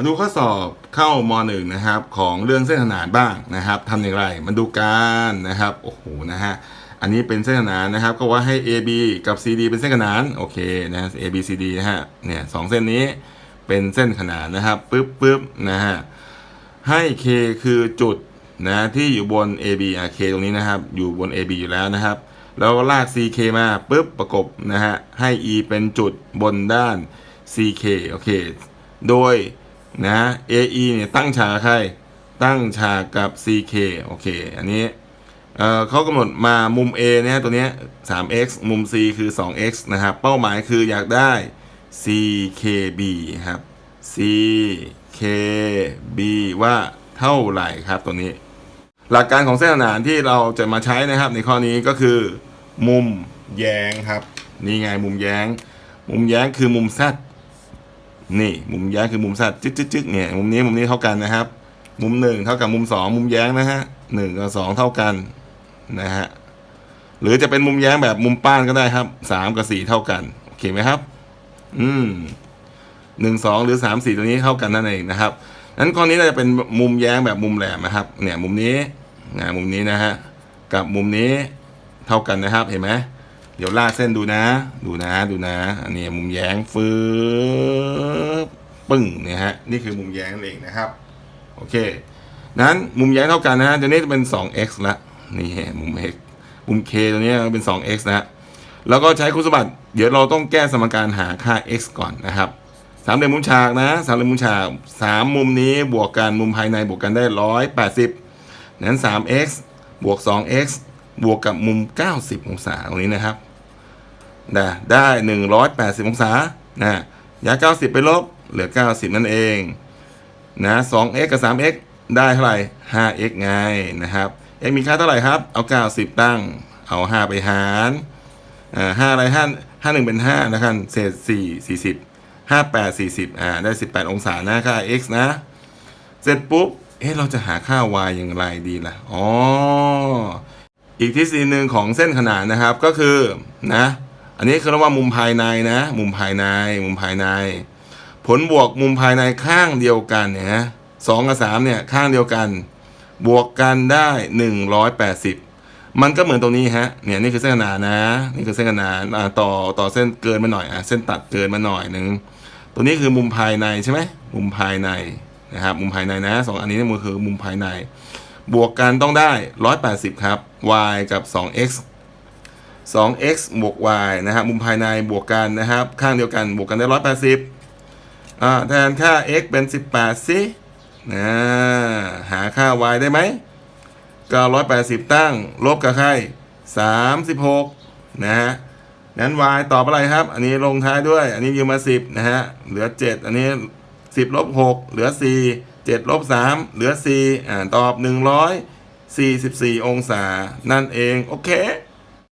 มาดูข้อสอบเข้ามหนึ่งนะครับ ของเรื่องเส้นขนานบ้างนะครับทำอย่างไรมาดูกันนะครับโอ้โหนะฮะอันนี้เป็นเส้นขนานนะครับ ก็ว่าให้ AB กับ CD เป็นเส้นขนานโอเคนะ A B C D นะฮะเนี่ยสองเส้นนี้เป็นเส้นขนานนะครับปึ๊บปึ๊บนะฮะให้ K คือจุดนะที่อยู่บน AB อะ K ตรงนี้นะครับ อยู่บน AB อยู่แล้วนะครับ แล้วก็ลาก CK มาปุ๊บประกบนะฮะให้ E เป็นจุดบนด้าน CK โอเค โดย นะ AE เนี่ยตั้งฉากใคร ตั้งฉากกับ CK โอเค อันนี้เเขากำหนดมามุม A เนี่ยตัวเนี้ย 3x มุม C คือ 2x นะครับ เป้าหมายคืออยากได้ CKB ครับ CKB ว่าเท่าไหร่ครับตัวนี้ หลักการของเส้นขนานที่เราจะมาใช้นะครับในข้อนี้ก็คือ มุมแย้งครับ นี่ไงมุมแย้ง มุมแย้งคือมุม z นี่มุมแย้งคือมุม z จึ๊กจึ๊กจึ๊เนี่ยมุมนี้มุมนี้เท่ากันนะครับ มุมหนึ่งเท่ากับมุมสองมุมแย้งนะฮะหนึ่งกับสองเท่ากันนะฮะหรือจะเป็นมุมแย้งแบบมุมป้านก็ได้ครับสามกับสี่เท่ากันโอเคไหมครับ อืมหนึ่งสองหรือสามสี่ตัวนี้เท่ากันนั่นเองนะครับนั้นข้อนี้เราจะเป็นมุมแย้งแบบมุมแหลมนะครับ เนี่ยมุมนี้นะมุมนี้นะฮะกับมุมนี้เท่ากันนะครับเห็นไหม เดี๋ยวลากเส้นดูนะ ดูนะ ดูนะ อันนี้มุมแย้งฟืบปึ้งเนี่ยฮะ นี่คือมุมแย้งนั่นเองนะครับ โอเค นั้นมุมแย้งเท่ากันนะฮะตัวนี้จะเป็น 2x ละ นี่มุม x มุม k ตัวนี้เป็น 2x นะแล้วก็ใช้คุณสมบัติ เดี๋ยวเราต้องแก้สมการหาค่า x ก่อนนะครับสามเหลี่ยมมุมฉากนะสามเหลี่ยมมุมฉากสามมุมนี้บวกกันมุมภายในบวกกันได้ร้อยแปดสิบนั้น 3x บวก 2x บวกกับมุม 90 องศาตรงนี้นะครับ ได้ได้180องศานะย้า90ไปลบเหลือ90นั่นเองนะ 2x กับ 3x ได้เท่าไหร่ 5x ไงนะครับ x มีค่าเท่าไหร่ครับ เอา90ตั้ง เอา5ไปหารอ่า5อะไร5 5 1เป็น5นะครับเศษ4 40 58 40อ่าได้18องศานะค่า x นะ เสร็จปุ๊บ เอ๊ะเราจะหาค่า y อย่างไรดีล่ะ อ๋อ อีกทฤษฎีหนึ่งของเส้นขนานนะครับก็คือนะ อันนี้คือเรียกว่ามุมภายในนะ มุมภายใน มุมภายใน ผลบวกมุมภายในข้างเดียวกันเนี่ยนะสองกับสามเนี่ยข้างเดียวกัน บวกกันได้หนึ่งร้อยแปดสิบมันก็เหมือนตรงนี้ฮะ เนี่ยนี่คือเส้นขนานนะ นี่คือเส้นขนานต่อต่อเส้นเกินมาหน่อยอะเส้นตัดเกินมาหน่อยหนึ่งตัวนี้คือมุมภายในใช่ไหมมุมภายในนะครับ มุมภายในนะสองอันนี้นี่มันคือมุมภายใน บวกกันต้องได้180ครับ y กับ 2x 2x บวก y นะครับมุมภายในบวกกันนะครับ ข้างเดียวกันบวกกันได้ 180อ่าแทนค่า x เป็น 18สินะหาค่า y ได้ไหมก็180 ตั้ง ลบกับใคร36 นะฮะนั้น y ตอบอะไรครับ อันนี้ลงท้ายด้วย อันนี้ยืมมา 10 นะฮะ เหลือ 7 อันนี้ 10ลบ6เหลือ 4 7ลบ3เหลือ4อ่าตอบ 144 องศา นั่นเอง โอเค